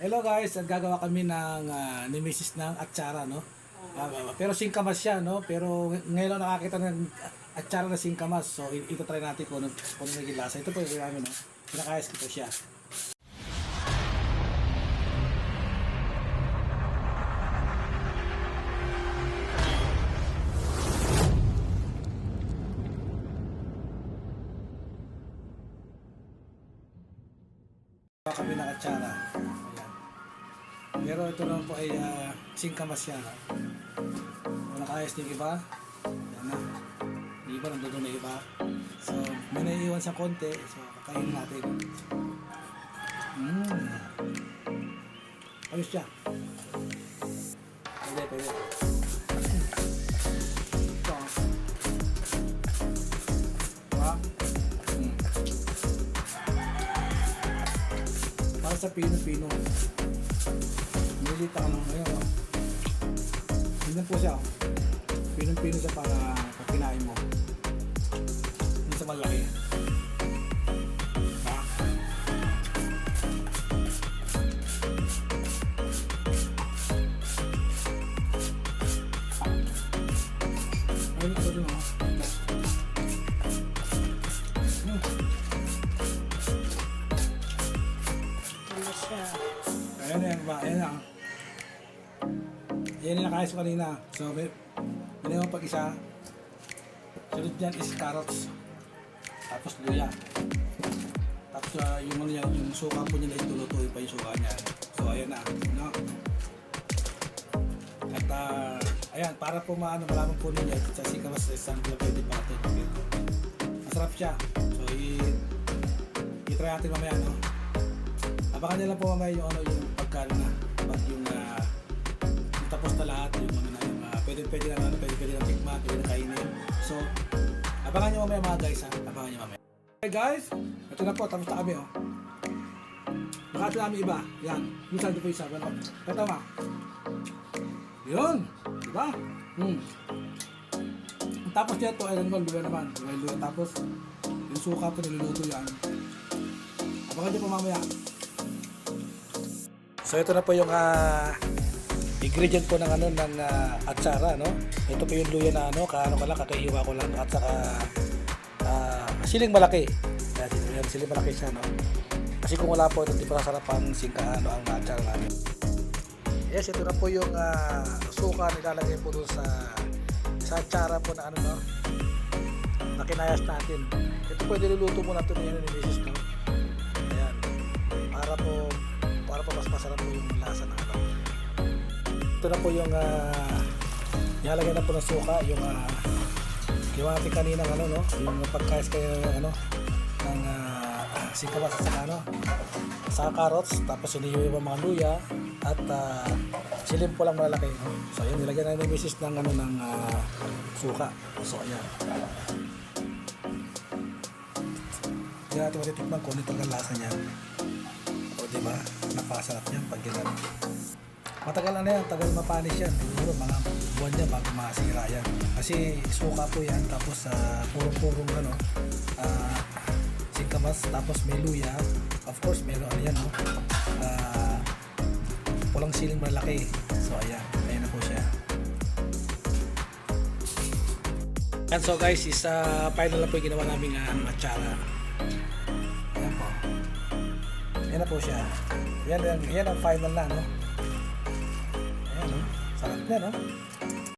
Hello guys, at gagawa kami ng uh, ni Mrs. ng atsara, no? Ah, pero singkamas siya, no? Pero ng- ngayon nakakita ng atsara na singkamas. So, ito try natin kung, ano- kung naging lasa. Ito po yung namin, no? Pinakayas ko po siya. Kami ng atsara. Pero ito naman po ay uh, singkamas siya. no? Kung nakayas din iba, yan na. Yung iba, nandun na iba. So, may naiiwan sa konti. So, kakainin natin. Mmm. Ayos siya. Pwede, pwede. Ito. Diba? Mm. Para sa pino-pino. Nilita ka lang ngayon. Oh. Tingnan po siya. Oh. Pinong-pino siya para pag kinain mo. Hindi sa malaki. Ha? Ayun ito dun oh. Hmm. Ano siya? Ayan na yan yung nakayas ko kanina. So, may, may naman pag isa. Sunod dyan is carrots. Tapos luya. Tapos ah, yung ano yan, yung suka po nila itulutuin pa yung suka niya. So, ayan na. No? At ah, ayan, para po maano, malaman po ninyo, sa sikamas sa isang pwede pa ito. Masarap siya. So, i- i-try natin mamaya, no? Abangan lang po mamaya yung ano yung pagkano na pag yung ah, pwede na ano pwede pwede na tikman pwede na kainin. So abangan nyo mamaya mga guys ha? Abangan nyo mamaya. Okay guys ito na po tapos na kami oh. Bakit namin iba. Yan yung saan po isa ano? Ito ma. Yun diba? Hmm. Tapos niya to ay naman luya naman. Luya luya. Tapos yung suka po niluluto yan. Abangan nyo po mamaya. So ito na po yung ah, ingredient po ng ano ng ah, atsara no. Ito po yung luya na ano, kaano ka lang kakaiwa ko lang at saka ah, siling malaki. Yan, yan siling malaki siya no. Kasi kung wala po ito, hindi pa sasarap ang singka ano ang atsara namin. Yes, ito na po yung ah, suka nilalagay po doon sa sa atsara po na ano no. Na kinayas natin. Ito po niluluto mo natin yan ni Mrs. No. Para po para po mas masarap po yung lasa ng ano. Ito na po yung uh, nilalagay na po ng suka, yung uh, ginawa natin kanina ano no, yung pagkais kayo ano ng uh, singkamas at saka ano sa carrots, tapos iniyo yung mga luya at uh, silim po lang malalaki. No? So yun, nilagyan na ni Mrs. ng ano ng ah, suka. So ayan. Hindi natin matitikman kung ano talaga lasa niya. O di ba? Napakasarap yan pag gano'n. Matagal na yan, tagal mapanis yan. Siguro mga buwan yan bago masira yan. Kasi suka po yan, tapos sa purong-purong ano, ah, singkamas, tapos may luya. Of course, meron ano yan, no? Ah, pulang siling malaki. So ayan, ayan na po siya. And so guys, is uh, final na po yung ginawa namin uh, matsara. Ayan po. Yan na po siya. Yan, yan, yan ang final na, no? Ayan, no? Sarap na, no?